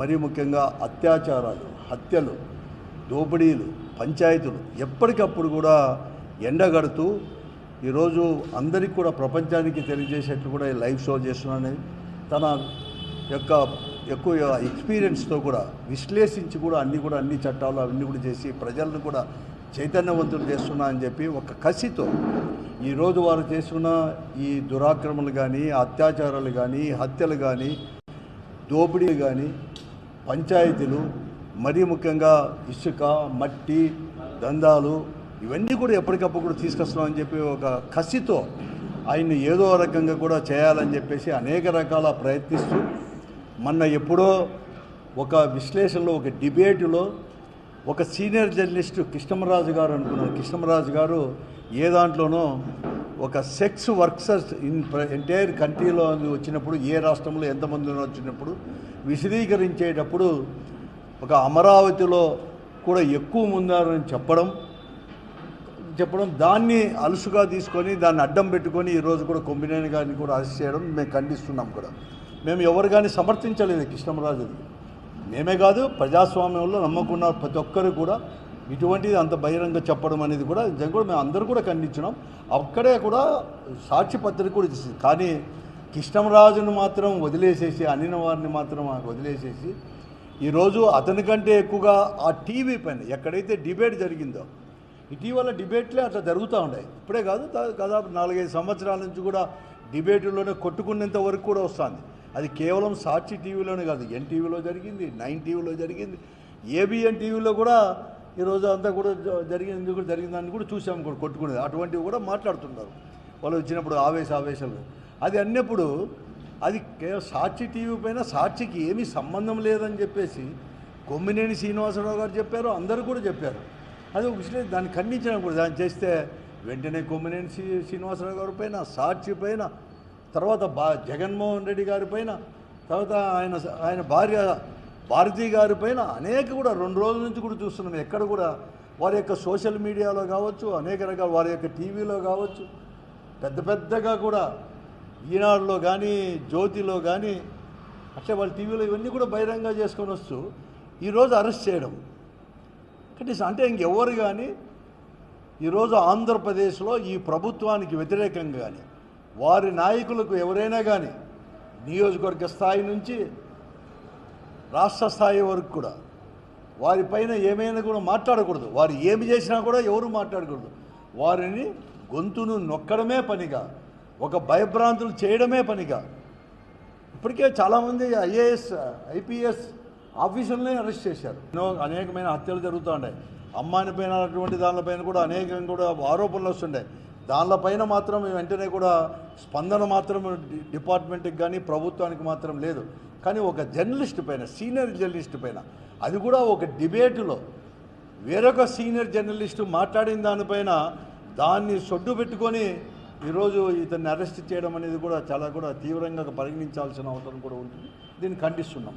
మరీ ముఖ్యంగా అత్యాచారాలు హత్యలు దోపిడీలు పంచాయతీలు ఎప్పటికప్పుడు కూడా ఎండగడుతూ ఈరోజు అందరికీ కూడా ప్రపంచానికి తెలియజేసేట్లు కూడా ఈ లైవ్ షో చేస్తున్నానని తన యొక్క ఎక్కువ ఎక్స్పీరియన్స్తో కూడా విశ్లేషించి కూడా అన్నీ కూడా అన్ని చట్టాలు అవన్నీ కూడా చేసి ప్రజలను కూడా చైతన్యవంతులు చేస్తున్నా అని చెప్పి ఒక కసితో ఈరోజు వారు చేస్తున్న ఈ దురాక్రమణలు కానీ అత్యాచారాలు కానీ హత్యలు కానీ దోపిడీలు కానీ పంచాయతీలు మరీ ముఖ్యంగా ఇసుక మట్టి దందాలు ఇవన్నీ కూడా ఎప్పటికప్పుడు కూడా తీసుకొస్తున్నామని చెప్పి ఒక కసితో ఆయన్ని ఏదో రకంగా కూడా చేయాలని చెప్పేసి అనేక రకాల ప్రయత్నిస్తూ మొన్న ఎప్పుడో ఒక విశ్లేషణలో ఒక డిబేటులో ఒక సీనియర్ జర్నలిస్టు కృష్ణమరాజు గారు అనుకున్నాను. కృష్ణమరాజు గారు ఏ దాంట్లోనో ఒక సెక్స్ వర్క్సర్స్ ఇన్ ఎంటైర్ కంట్రీలో వచ్చినప్పుడు ఏ రాష్ట్రంలో ఎంతమంది వచ్చినప్పుడు విశదీకరించేటప్పుడు ఒక అమరావతిలో కూడా ఎక్కువ ముందారని చెప్పడం చెప్పడం దాన్ని అలుసుగా తీసుకొని దాన్ని అడ్డం పెట్టుకొని ఈరోజు కూడా కొమ్మినేని గారిని కూడా అరెస్ట్ చేయడం మేము ఖండిస్తున్నాం కూడా. మేము ఎవరు కానీ సమర్థించలేదు కృష్ణమరాజుది మేమే కాదు ప్రజాస్వామ్యంలో నమ్మకున్న ప్రతి ఒక్కరు కూడా ఇటువంటిది అంత బహిరంగ చెప్పడం అనేది కూడా నిజంగా కూడా మేము అందరూ కూడా ఖండించినాం. అక్కడే కూడా సాక్షి పత్రిక కూడా ఇచ్చింది కానీ కృష్ణరాజును మాత్రం వదిలేసేసి అనిన వారిని మాత్రం వదిలేసేసి ఈరోజు అతని కంటే ఎక్కువగా ఆ టీవీ పైన ఎక్కడైతే డిబేట్ జరిగిందో ఇటీవల డిబేట్లే అట్లా జరుగుతూ ఉన్నాయి. ఇప్పుడే కాదు దాదాపు నాలుగైదు సంవత్సరాల నుంచి కూడా డిబేట్లోనే కొట్టుకునేంత వరకు కూడా వస్తుంది. అది కేవలం సాక్షి టీవీలోనే కాదు ఎన్టీవీలో జరిగింది నైన్ టీవీలో జరిగింది ఏబిఎన్ టీవీలో కూడా ఈరోజు అంతా కూడా జ- జరిగింది కూడా జరిగిందని కూడా చూసాం కూడా కొట్టుకునేది. అటువంటివి కూడా మాట్లాడుతున్నారు వాళ్ళు వచ్చినప్పుడు ఆవేశ ఆవేశాలు. అది అన్నప్పుడు అది కేవలం సాక్షి టీవీ పైన సాక్షికి ఏమీ సంబంధం లేదని చెప్పేసి కొమ్మినేని శ్రీనివాసరావు గారు చెప్పారు అందరూ కూడా చెప్పారు. అది ఒకసారి దాన్ని ఖండించడం కూడా దాన్ని చేస్తే వెంటనే కొమ్మినేని శ్రీ శ్రీనివాసరావు గారి పైన సాక్షి పైన తర్వాత బా జగన్మోహన్ రెడ్డి గారి పైన తర్వాత ఆయన ఆయన భార్య భారతి గారి పైన అనేక కూడా రెండు రోజుల నుంచి కూడా చూస్తున్నాం. ఎక్కడ కూడా వారి యొక్క సోషల్ మీడియాలో కావచ్చు అనేక రకాల వారి యొక్క టీవీలో కావచ్చు పెద్ద పెద్దగా కూడా ఈనాడులో కానీ జ్యోతిలో కానీ అట్లా వాళ్ళ టీవీలో ఇవన్నీ కూడా బహిరంగ చేసుకొని వస్తూ ఈరోజు అరెస్ట్ చేయడం. కనీసం అంటే ఇంకెవరు కానీ ఈరోజు ఆంధ్రప్రదేశ్లో ఈ ప్రభుత్వానికి వ్యతిరేకంగా కానీ వారి నాయకులకు ఎవరైనా కానీ నియోజకవర్గ స్థాయి నుంచి రాష్ట్ర స్థాయి వరకు కూడా. వారిపైన ఏమైనా కూడా మాట్లాడకూడదు. వారు ఏమి చేసినా కూడా ఎవరు మాట్లాడకూడదు. వారిని గొంతును నొక్కడమే పనిగా ఒక భయభ్రాంతులు చేయడమే పనిగా. ఇప్పటికే చాలామంది ఐఏఎస్ ఐపీఎస్ ఆఫీసర్లనే అరెస్ట్ చేశారు. ఎన్నో అనేకమైన హత్యలు జరుగుతూ ఉన్నాయి అమ్మాయిని పైన అటువంటి దానిపైన కూడా అనేకం కూడా ఆరోపణలు వస్తుండే దానిపైన మాత్రం వెంటనే కూడా స్పందన మాత్రం డిపార్ట్మెంట్కి కానీ ప్రభుత్వానికి మాత్రం లేదు. కానీ ఒక జర్నలిస్ట్ పైన సీనియర్ జర్నలిస్ట్ పైన అది కూడా ఒక డిబేటులో. వేరొక సీనియర్ జర్నలిస్టు మాట్లాడిన దానిపైన దాన్ని సొడ్డు పెట్టుకొని ఈరోజు ఇతన్ని అరెస్ట్ చేయడం అనేది కూడా చాలా కూడా తీవ్రంగా పరిగణించాల్సిన అవసరం కూడా ఉంటుంది. దీన్ని ఖండిస్తున్నాం.